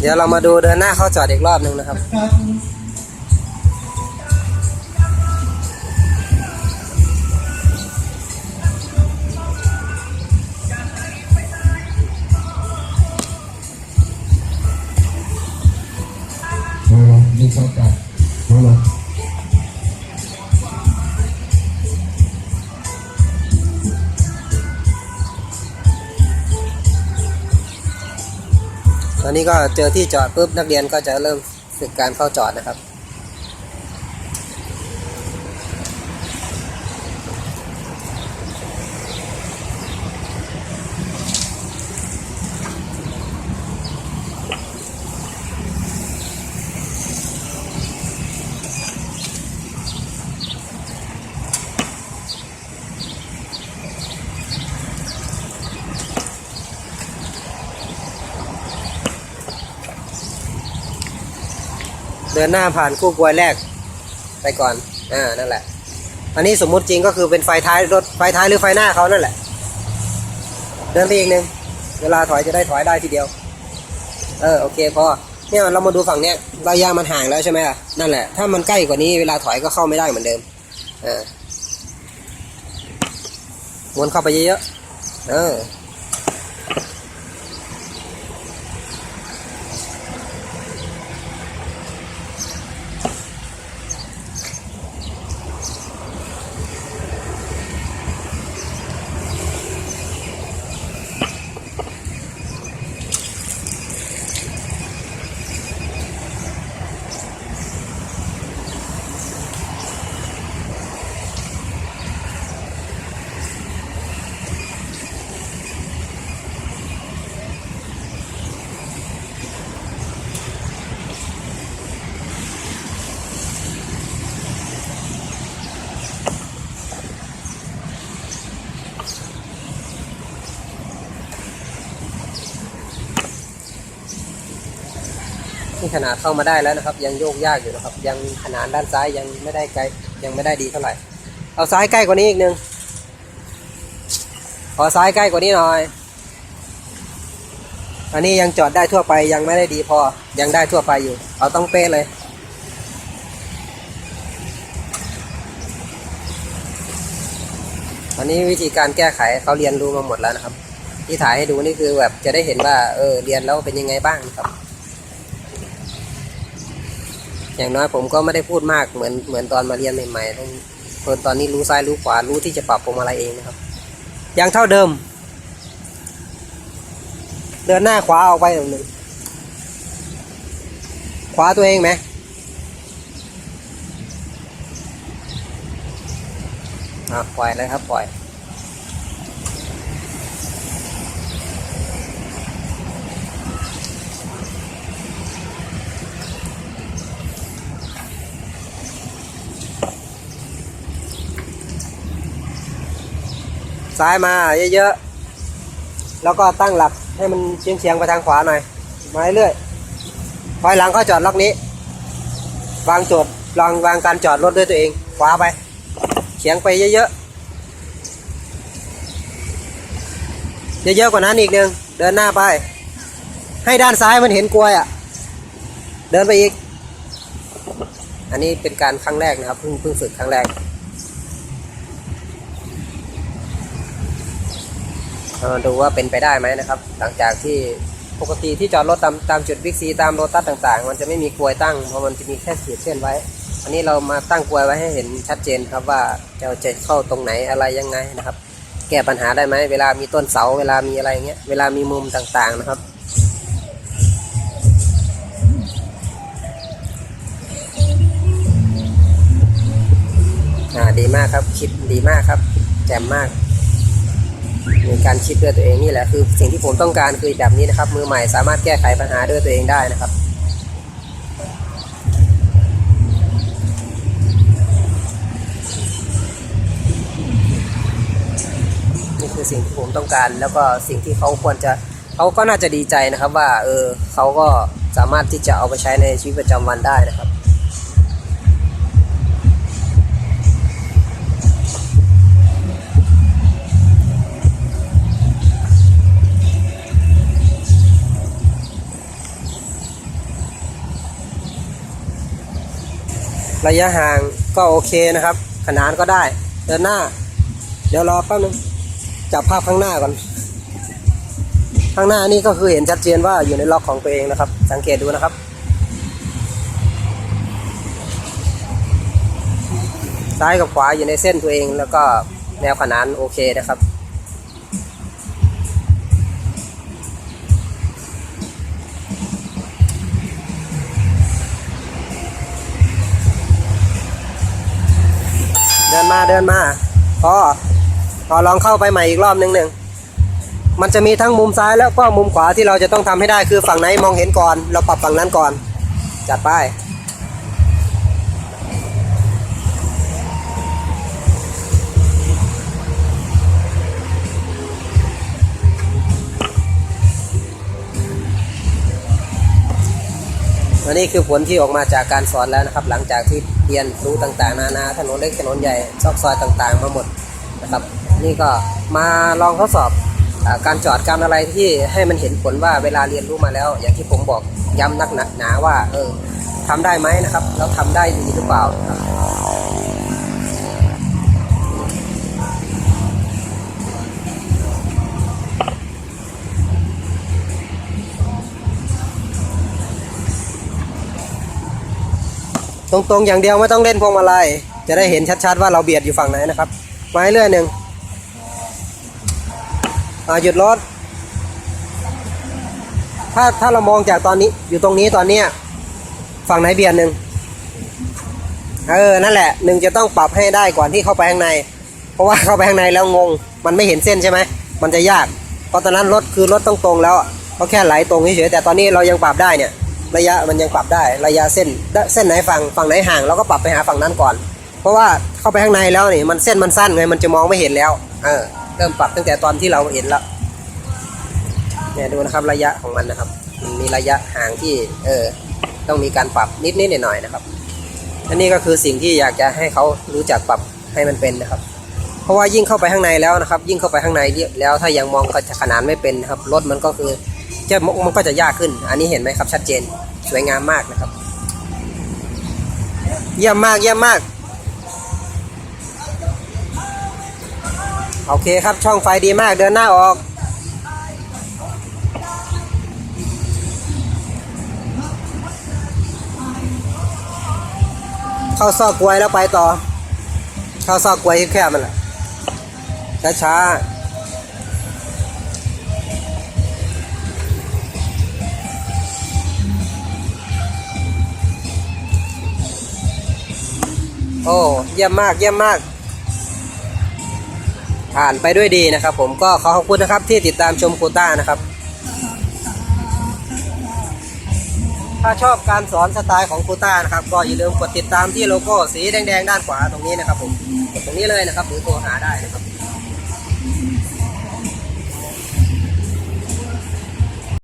เดี๋ยวเรามาดูเดินหน้าเข้าจอดอีกรอบหนึ่งนะครับมามามี นี้ก็เจอที่จอดปุ๊บนักเรียนก็จะเริ่มฝึกการเข้าจอดนะครับ เดินหน้าผ่านคู่กวยแรกไปก่อน อ่า นั่นแหละ อันนี้สมมุติจริงก็คือเป็นไฟท้ายรถ ไฟท้ายหรือไฟหน้าเขานั่นแหละ เดินไปอีกหนึ่ง เวลาถอยจะได้ถอยได้ทีเดียว เออ โอเคพอเนี่ยเรามาดูฝั่งเนี้ยระยะมันห่างแล้วใช่ไหมล่ะ นั่นแหละ ถ้ามันใกล้กว่านี้เวลาถอยก็เข้าไม่ได้เหมือนเดิมเออม้วนเข้าไปเยอะๆ เออ นี่ขนาดเข้ามาได้แล้วนะครับ ยังโยกยากอยู่นะครับ ยังขนาดด้านซ้ายยังไม่ได้ไกลยังไม่ได้ดีเท่าไหร่ เอาซ้ายใกล้กว่านี้อีกหนึ่งขอซ้ายใกล้กว่านี้หน่อย อันนี้ยังจอดได้ทั่วไปยังไม่ได้ดีพอยังได้ทั่วไปอยู่ เอาต้องเป๊ะเลยอันนี้วิธีการแก้ไขเขาเรียนรู้มาหมดแล้วนะครับ ที่ถ่ายให้ดูนี่คือแบบจะได้เห็นว่าเออเรียนแล้วเป็นยังไงบ้างครับ อย่างน้อยผมก็ไม่ได้พูดมากเหมือนเหมือนตอนมาเรียนใหม่ๆทั้งคนตอนนี้รู้ซ้ายรู้ขวารู้ที่จะปรับปรุงอะไรเองนะครับยังเท่าเดิม เดินหน้าขวาออกไปหนึ่งขวาตัวเองไหมอะปล่อยเลยครับปล่อย ซ้ายมาเยอะๆ แล้วก็ตั้งหลักให้มันเฉียงๆไปทางขวาหน่อย มาเรื่อยๆถอยหลังก็จอดล็อกนี้ วางจทย์วางวางการจอดรถด้วยตัวเอง ขวาไปเฉียงไปเยอะๆ เยอะๆกว่านั้นอีกหนึ่งเดินหน้าไป ให้ด้านซ้ายมันเห็นกลวยอะ เดินไปอีก อันนี้เป็นการครั้งแรกนะครับเพิ่งเพิ่งฝึกครั้งแรก เรา มาดูว่าเป็นไปได้ไหมนะครับ หลังจากที่ปกติที่จอดรถตามตามจุดบิ๊กซีตามโรตัสต่างๆ มันจะไม่มีกลวยตั้งเพราะมันจะมีแค่ขีดเส้นไว้ อันนี้เรามาตั้งกลวยไว้ให้เห็นชัดเจนครับว่าจะจะเข้าตรงไหนอะไรยังไงนะครับ แก้ปัญหาได้ไหมเวลามีต้นเสาเวลามีอะไรเงี้ยเวลามีมุมต่างๆนะครับอ่าดีมากครับคิดดีมากครับแจ่มมาก มีการคิดด้วยตัวเองนี่แหละคือสิ่งที่ผมต้องการคือแบบนี้นะครับ มือใหม่สามารถแก้ไขปัญหาด้วยตัวเองได้นะครับนี่คือสิ่งที่ผมต้องการ แล้วก็สิ่งที่เขาควรจะเขาก็น่าจะดีใจนะครับว่าเออเขาก็สามารถที่จะเอาไปใช้ในชีวิตประจำวันได้นะครับ ระยะห่างก็โอเคนะครับ ขนานก็ได้ เดินหน้า เดี๋ยวรอแป๊บนึงจับภาพข้างหน้าก่อน ข้างหน้านี่ก็คือเห็นชัดเจนว่าอยู่ในล็อกของตัวเองนะครับ สังเกตดูนะครับ ซ้ายกับขวาอยู่ในเส้นตัวเองแล้วก็แนวขนานโอเคนะครับ มาเดินมาพอพอลองเข้าไปใหม่อีกรอบหนึ่งหนึ่งมันจะมีทั้งมุมซ้ายแล้วก็มุมขวาที่เราจะต้องทำให้ได้คือฝั่งไหนมองเห็นก่อน เราปรับฝั่งนั้นก่อน จัดไป อันนี้คือผลที่ออกมาจากการสอนแล้วนะครับ หลังจากที่เรียนรู้ต่างๆ นานาถนนเล็กถนนใหญ่ซอกซอยต่างๆ มาหมดนะครับ นี่ก็มาลองทดสอบอการจอดการอะไรที่ให้มันเห็นผลว่าเวลาเรียนรู้มาแล้ว อย่างที่ผมบอกย้ำหนักหนาว่าเออทำได้ไหมนะครับ แล้วทำได้ดีหรือเปล่า ตรงๆอย่างเดียวไม่ต้องเล่นพวงมาลัยจะได้เห็นชัดๆว่าเราเบียดอยู่ฝั่งไหนนะครับมาให้เรื่อยหนึ่งหยุดรถถ้าถ้าเรามองจากตอนนี้อยู่ตรงนี้ตอนเนี้ยฝั่งไหนเบียดหนึ่งเออนั่นแหละหนึ่งจะต้องปรับให้ได้ก่อนที่เข้าไปข้างใน เพราะว่าเข้าไปข้างในแล้วงง มันไม่เห็นเส้นใช่ไหมมันจะยากเพราะตอนนั้นรถคือรถต้องตรงแล้วอะก็แค่ไหลตรงเฉยๆแต่ตอนนี้เรายังปรับได้เนี่ย ระยะมันยังปรับได้ระยะเส้นเส้นไหนฝั่งฝั่งไหนห่างเราก็ปรับไปหาฝั่งนั้นก่อน เพราะว่าเข้าไปข้างในแล้วนี่มันเส้นมันสั้นไงมันจะมองไม่เห็นแล้วเออเริ่มปรับตั้งแต่ตอนที่เราเห็นแล้วเนี่ยดูนะครับระยะของมันนะครับมันมีระยะห่างที่เออต้องมีการปรับนิดนิดหน่อยหน่อยๆนะครับอันนี้ก็คือสิ่งที่อยากจะให้เขารู้จักปรับให้มันเป็นนะครับ เพราะว่ายิ่งเข้าไปข้างในแล้วนะครับ ยิ่งเข้าไปข้างในแล้วถ้ายังมองขนาดไม่เป็นนะครับรถมันก็คือ จะมันก็จะยากขึ้น อันนี้เห็นไหมครับชัดเจนสวยงามมากนะครับ เยี่ยมมากเยี่ยมมาก โอเคครับช่องไฟดีมากเดินหน้าออก เข้าซอกกลวยแล้วไปต่อ เข้าซอกกลวยแคบๆมันแหละช้าๆ โอ้เยี่ยมมากเยี่ยมมาก ผ่านไปด้วยดีนะครับ ผมก็ขอขอบคุณนะครับที่ติดตามชมโคต้านะครับ ถ้าชอบการสอนสไตล์ของคูต้านะครับ ก็อย่าลืมกดติดตามที่โลโก้สีแดงๆด้านขวาตรงนี้นะครับ ผมกดตรงนี้เลยนะครับหรือโทรหาได้นะครับ